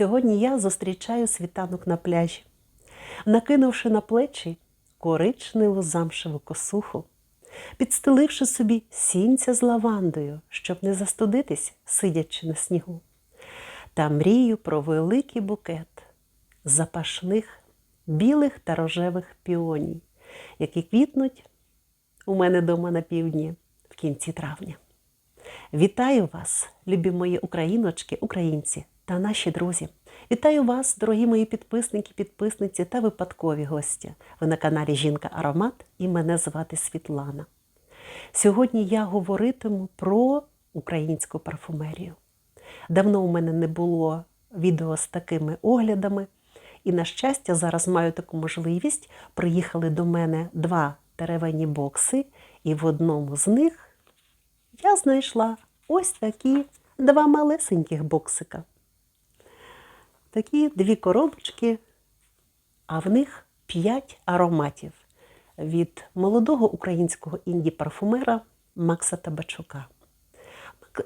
Сьогодні я зустрічаю світанок на пляжі, накинувши на плечі коричневу замшеву косуху, підстеливши собі сінця з лавандою, щоб не застудитись, сидячи на снігу, та мрію про великий букет запашних білих та рожевих піоній, які квітнуть у мене дома на півдні в кінці травня. Вітаю вас, любі мої україночки, українці та наші друзі. Вітаю вас, дорогі мої підписники, підписниці та випадкові гості. Ви на каналі Жінка Аромат і мене звати Світлана. Сьогодні я говоритиму про українську парфумерію. Давно у мене не було відео з такими оглядами, і, на щастя, зараз маю таку можливість. Приїхали до мене два дерев'яні бокси, і в одному з них я знайшла ось такі два малесеньких боксика. Такі дві коробочки, а в них п'ять ароматів від молодого українського інді-парфумера Макса Табачука.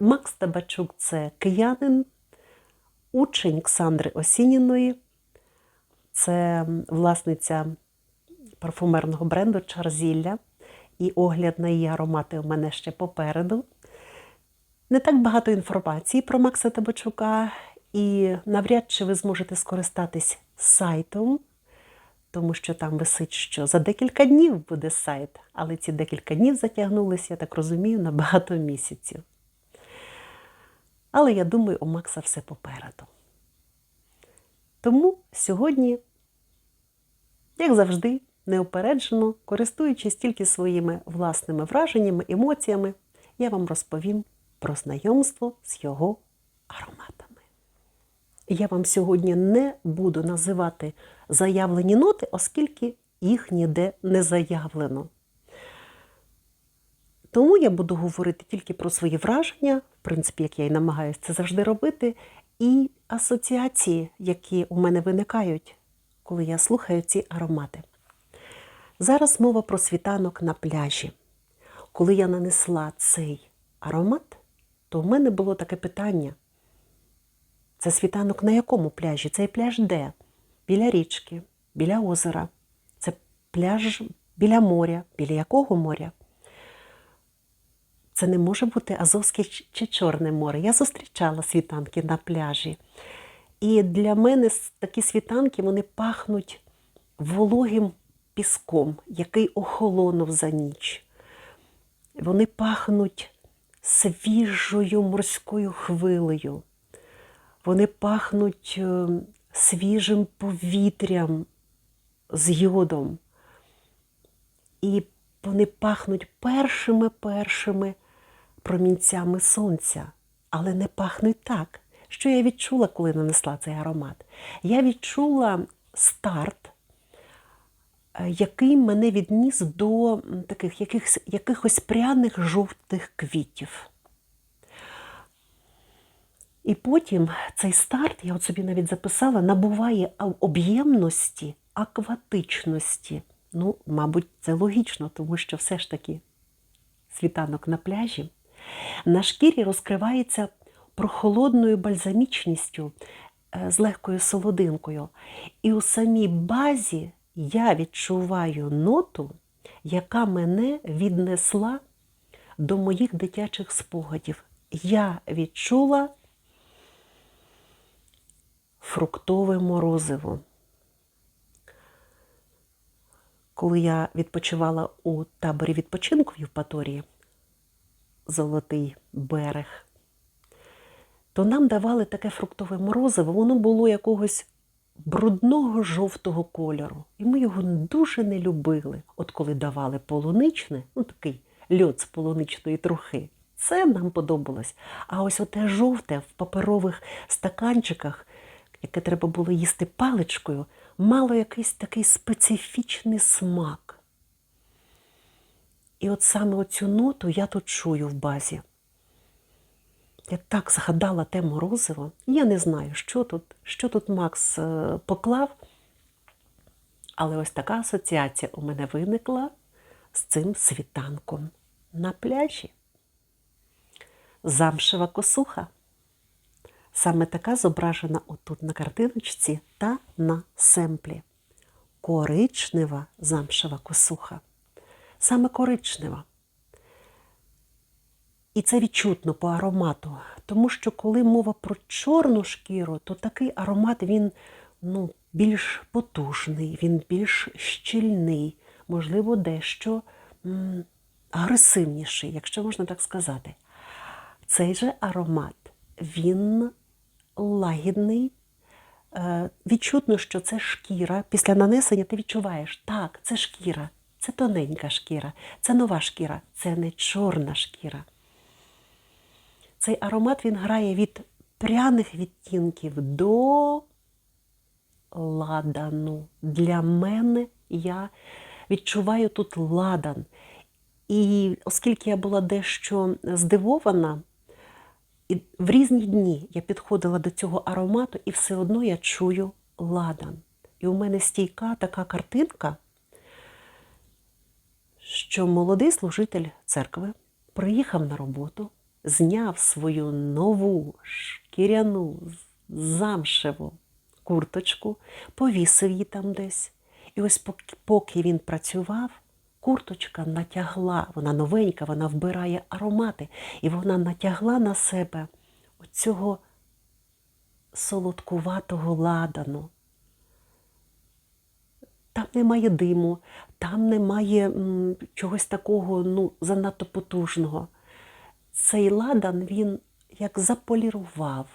Макс Табачук це киянин, учень Ксандри Осініної, це власниця парфумерного бренду Чарзілля. І огляд на її аромати у мене ще попереду. Не так багато інформації про Макса Табачука, і навряд чи ви зможете скористатись сайтом, тому що там висить, що за декілька днів буде сайт, але ці декілька днів затягнулися, я так розумію, на багато місяців. Але я думаю, у Макса все попереду. Тому сьогодні, як завжди, неупереджено, користуючись тільки своїми власними враженнями, емоціями, я вам розповім про знайомство з його ароматами. Я вам сьогодні не буду називати заявлені ноти, оскільки їх ніде не заявлено. Тому я буду говорити тільки про свої враження, в принципі, як я і намагаюся це завжди робити, і асоціації, які у мене виникають, коли я слухаю ці аромати. Зараз мова про світанок на пляжі. Коли я нанесла цей аромат, то в мене було таке питання: це світанок на якому пляжі? Цей пляж де? Біля річки, біля озера. Це пляж біля моря. Біля якого моря? Це не може бути Азовське чи Чорне море. Я зустрічала світанки на пляжі. І для мене такі світанки вони пахнуть вологим піском, який охолонув за ніч. Вони пахнуть свіжою морською хвилею. Вони пахнуть е, свіжим повітрям з йодом. І вони пахнуть першими-першими промінцями сонця, але не пахнуть так. Що я відчула, коли нанесла цей аромат? Я відчула старт Е, який мене відніс до таких якихось, якихось пряних жовтих квітів. І потім цей старт, я от собі навіть записала, набуває об'ємності, акватичності. Ну, мабуть, це логічно, тому що все ж таки світанок на пляжі. На шкірі розкривається прохолодною бальзамічністю е, з легкою солодинкою. І у самій базі я відчуваю ноту, яка мене віднесла до моїх дитячих спогадів. Я відчула фруктове морозиво. Коли я відпочивала у таборі відпочинку в Євпаторії, Золотий берег, то нам давали таке фруктове морозиво, воно було якогось брудного жовтого кольору. І ми його дуже не любили. От коли давали полуничне, ну такий льот з полуничної трухи, це нам подобалось. А ось оте жовте в паперових стаканчиках, яке треба було їсти паличкою, мало якийсь такий специфічний смак. І от саме оцю ноту я тут чую в базі. Я так згадала те морозиво. Я не знаю, що тут, що тут Макс е, поклав. Але ось така асоціація у мене виникла з цим світанком на пляжі. Замшева косуха, Саме така зображена отут на картиночці та на семплі. Коричнева замшева косуха. Саме коричнева. І це відчутно по аромату. Тому що коли мова про чорну шкіру, то такий аромат він ну, більш потужний, він більш щільний, можливо, дещо м, агресивніший, якщо можна так сказати. Цей же аромат, він лагідний. Е, Відчутно, що це шкіра. Після нанесення ти відчуваєш, так, це шкіра, це тоненька шкіра, це нова шкіра, це не чорна шкіра. Цей аромат він грає від пряних відтінків до ладану. Для мене я відчуваю тут ладан. І оскільки я була дещо здивована, і в різні дні я підходила до цього аромату, і все одно я чую ладан. І у мене стійка така картинка, що молодий служитель церкви приїхав на роботу, зняв свою нову шкіряну замшеву курточку, повісив її там десь. І ось поки- він працював, курточка натягла, вона новенька, вона вбирає аромати, і вона натягла на себе оцього солодкуватого ладану. Там немає диму, там немає м, чогось такого ну, занадто потужного. Цей ладан він як заполірував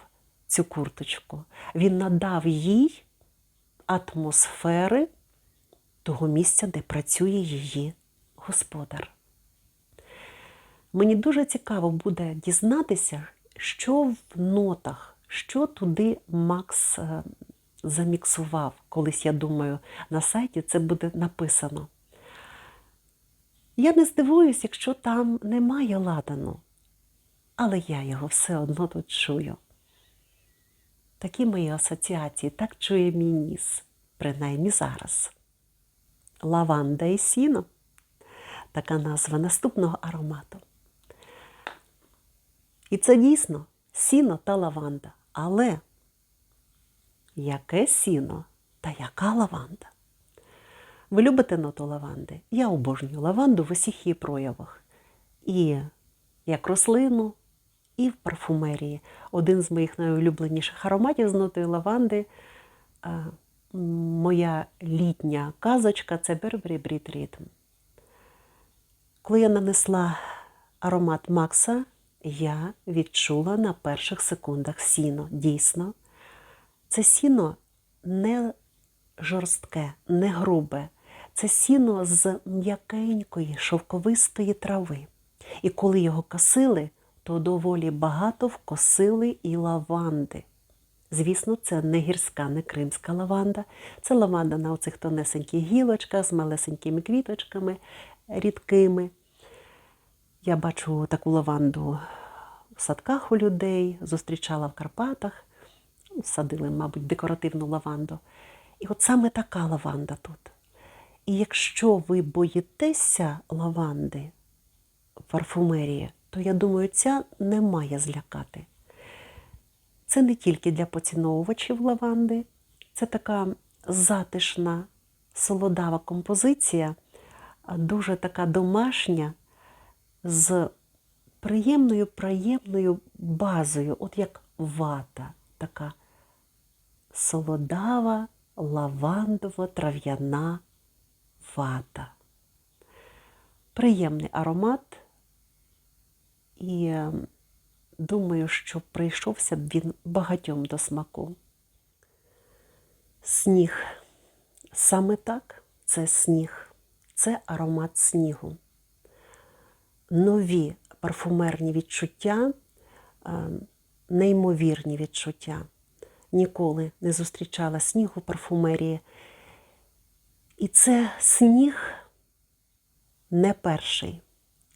цю курточку. Він надав їй атмосфери того місця, де працює її господар. Мені дуже цікаво буде дізнатися, що в нотах, що туди Макс е, заміксував. Колись, я думаю, на сайті це буде написано. Я не здивуюсь, якщо там немає ладану, але я його все одно тут чую. Такі мої асоціації, так чує мій ніс, принаймні зараз. Лаванда і сіно така назва наступного аромату. І це дійсно сіно та лаванда. Але яке сіно та яка лаванда? Ви любите ноту лаванди? Я обожнюю лаванду в усіх її проявах. І як рослину, і в парфумерії. Один з моїх найулюбленіших ароматів з нотою лаванди. Моя літня казочка це Бербері Брід Ритм. Коли я нанесла аромат Макса, я відчула на перших секундах сіно. Дійсно, це сіно не жорстке, не грубе. Це сіно з м'якенької шовковистої трави. І коли його косили, то доволі багато вкосили і лаванди. Звісно, це не гірська, не кримська лаванда. Це лаванда на оцих тонесеньких гілочках з малесенькими квіточками рідкими. Я бачу таку лаванду в садках у людей, зустрічала в Карпатах, садили, мабуть, декоративну лаванду. І от саме така лаванда тут. І якщо ви боїтеся лаванди парфумерії, то я думаю, ця не має злякати. Це не тільки для поціновувачів лаванди, це така затишна, солодава композиція, дуже така домашня, з приємною, приємною базою, от як вата, така солодава, лавандово-трав'яна вата. Приємний аромат, і е, думаю, що прийшовся б він багатьом до смаку. Сніг. Саме так це сніг, це аромат снігу. Нові парфумерні відчуття, е, неймовірні відчуття. Ніколи не зустрічала снігу в парфумерії. І це сніг не перший.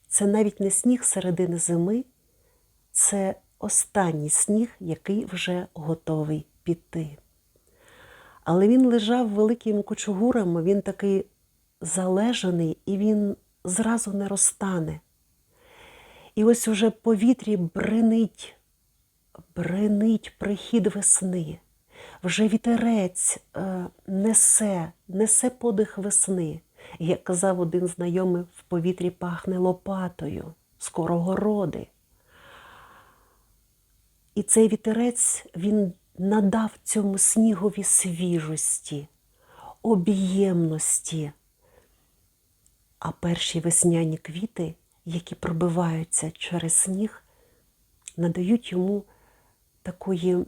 Це навіть не сніг середини зими, це останній сніг, який вже готовий піти. Але він лежав великими кучугурами, він такий залежаний і він зразу не розтане. І ось уже повітрі бринить бренить прихід весни. Вже вітерець е, несе, несе подих весни. Як казав один знайомий, в повітрі пахне лопатою, скоро городи. І цей вітерець він надав цьому снігові свіжості, об'ємності. А перші весняні квіти, які пробиваються через сніг, надають йому такої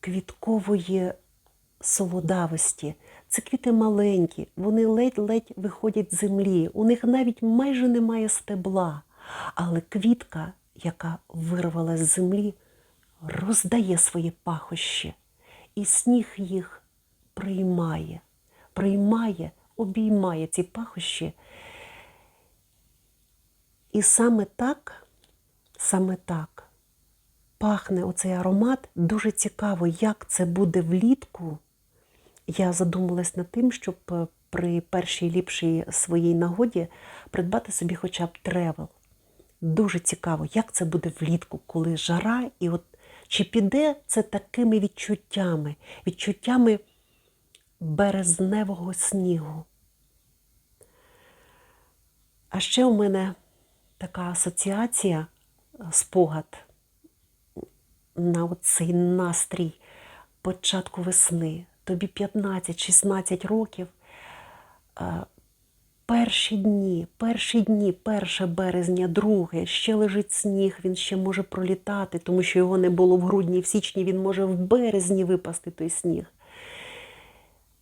квіткової солодавості. Це квіти маленькі, вони ледь-ледь виходять з землі, у них навіть майже немає стебла. Але квітка, яка вирвала з землі, роздає свої пахощі, і сніг їх приймає, приймає, обіймає ці пахощі. І саме так, саме так пахне оцей аромат. Дуже цікаво, як це буде влітку. Я задумалась над тим, щоб е, при першій ліпшій своїй нагоді придбати собі хоча б тревел. Дуже цікаво, як це буде влітку, коли жара, і от чи піде це такими відчуттями, відчуттями березневого снігу. А ще у мене така асоціація, спогад на цей настрій початку весни. Тобі 15-16 років. Перші дні, перші дні, 1 березня, друге, ще лежить сніг, він ще може пролітати, тому що його не було в грудні, в січні він може в березні випасти той сніг.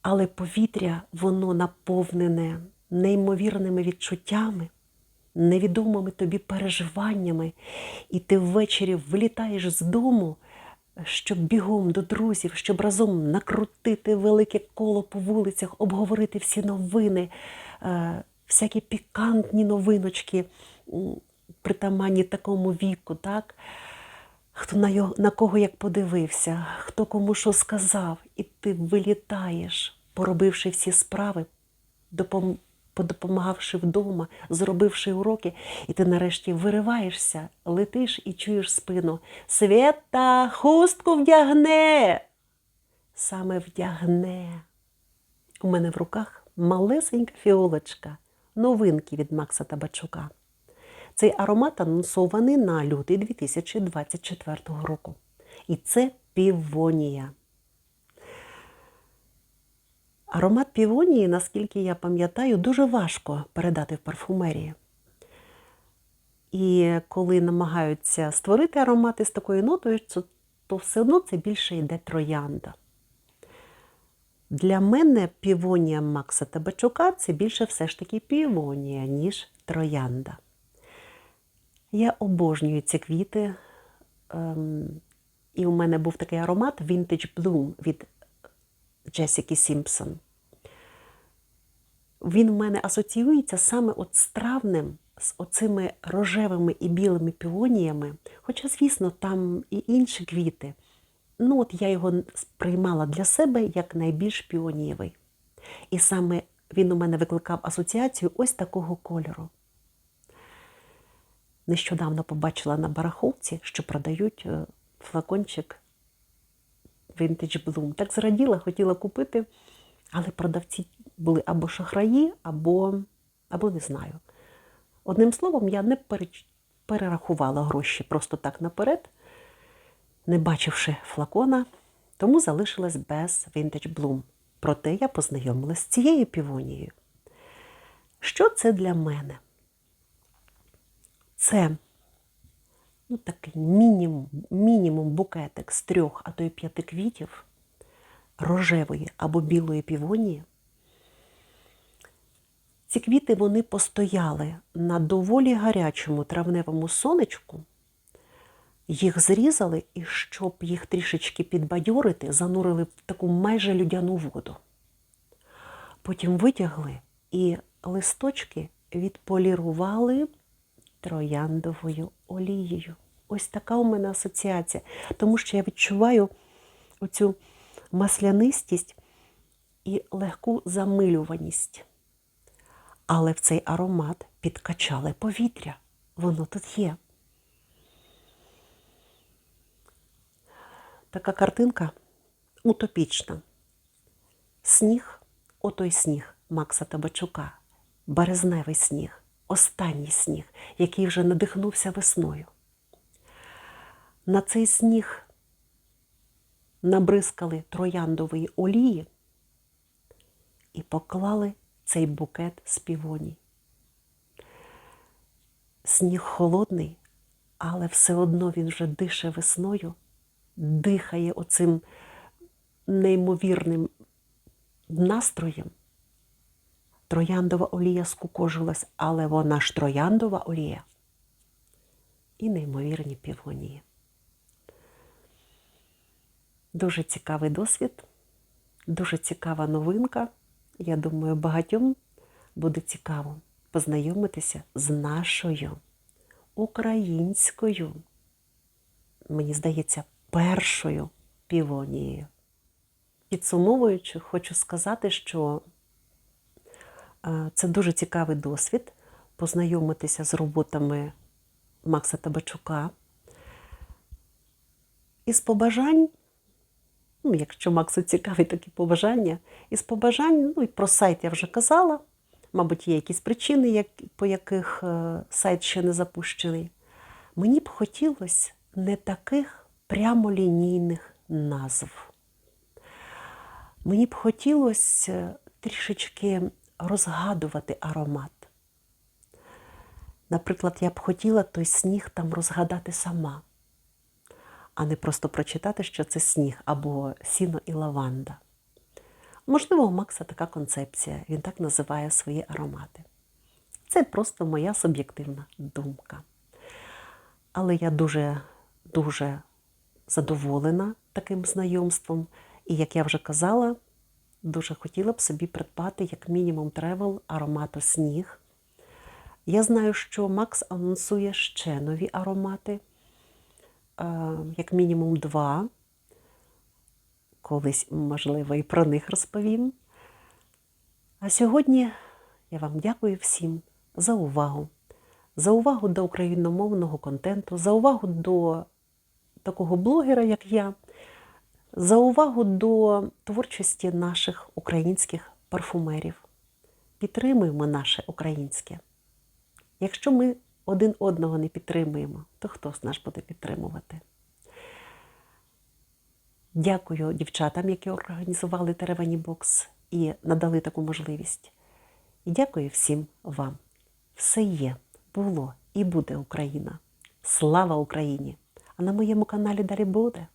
Але повітря, воно наповнене неймовірними відчуттями, невідомими тобі переживаннями, і ти ввечері вилітаєш з дому, щоб бігом до друзів, щоб разом накрутити велике коло по вулицях, обговорити всі новини, е, всякі пікантні новиночки, притаманні такому віку, так? Хто на, його, на кого як подивився, хто кому що сказав, і ти вилітаєш, поробивши всі справи, допом подопомагавши вдома, зробивши уроки, і ти нарешті вириваєшся, летиш і чуєш спину. Свята, хустку вдягне. Саме вдягне. У мене в руках малесенька фіолочка, новинки від Макса Табачука. Цей аромат анонсований на лютий 2024 року. І це півонія. Аромат півонії, наскільки я пам'ятаю, дуже важко передати в парфумерії. І коли намагаються створити аромати з такою нотою, то все одно це більше йде троянда. Для мене півонія Макса Табачука це більше все ж таки півонія, ніж троянда. Я обожнюю ці квіти. Ем, і у мене був такий аромат Vintage Bloom від Джесіки Сімпсон. Він в мене асоціюється саме от з травнем, з оцими рожевими і білими піоніями. Хоча, звісно, там і інші квіти. Ну, от я його сприймала для себе як найбільш піонієвий. І саме він у мене викликав асоціацію ось такого кольору. Нещодавно побачила на барахолці, що продають е, флакончик Vintage Bloom. Так зраділа, хотіла купити, але продавці були або шахраї, або, або не знаю. Одним словом, я не перерахувала гроші просто так наперед, не бачивши флакона, тому залишилась без Vintage Bloom. Проте я познайомилася з цією півонією. Що це для мене? Це ну, такий мінімум, мінімум букетик з трьох, а то й п'яти квітів рожевої або білої півонії. Ці квіти вони постояли на доволі гарячому травневому сонечку, їх зрізали і, щоб їх трішечки підбадьорити, занурили в таку майже людяну воду. Потім витягли і листочки відполірували трояндовою олією. Ось така у мене асоціація, тому що я відчуваю оцю маслянистість і легку замилюваність. Але в цей аромат підкачали повітря. Воно тут є. така картинка утопічна. Сніг, отой сніг Макса Табачука, березневий сніг, останній сніг, який вже надихнувся весною. На цей сніг набризкали трояндової олії і поклали цей букет з півоній. Сніг холодний, але все одно він вже дише весною, дихає оцим неймовірним настроєм. Трояндова олія скукожилась, але вона ж трояндова олія і неймовірні півонії. Дуже цікавий досвід, дуже цікава новинка. Я думаю, багатьом буде цікаво познайомитися з нашою українською, мені здається, першою півонією. Підсумовуючи, хочу сказати, що це дуже цікавий досвід познайомитися з роботами Макса Табачука. Із побажань, ну, якщо Максу цікаві такі побажання, із побажань, ну і про сайт я вже казала. Мабуть, є якісь причини, як, по яких е, сайт ще не запущений. Мені б хотілося не таких прямолінійних назв. Мені б хотілося трішечки розгадувати аромат. Наприклад, я б хотіла той сніг там розгадати сама, а не просто прочитати, що це сніг або сіно і лаванда. Можливо, у Макса така концепція, він так називає свої аромати. Це просто моя суб'єктивна думка. Але я дуже дуже задоволена таким знайомством. І, як я вже казала, дуже хотіла б собі придбати як мінімум тревел аромату сніг. Я знаю, що Макс анонсує ще нові аромати, е, як мінімум два. Колись, можливо, і про них розповім. А сьогодні я вам дякую всім за увагу, за увагу до україномовного контенту, за увагу до такого блогера, як я, за увагу до творчості наших українських парфумерів. Підтримуємо наше українське. Якщо ми один одного не підтримуємо, то хто з нас буде підтримувати? Дякую дівчатам, які організували Теревані Бокс і надали таку можливість. І дякую всім вам. Все є, було і буде Україна. Слава Україні! А на моєму каналі далі буде.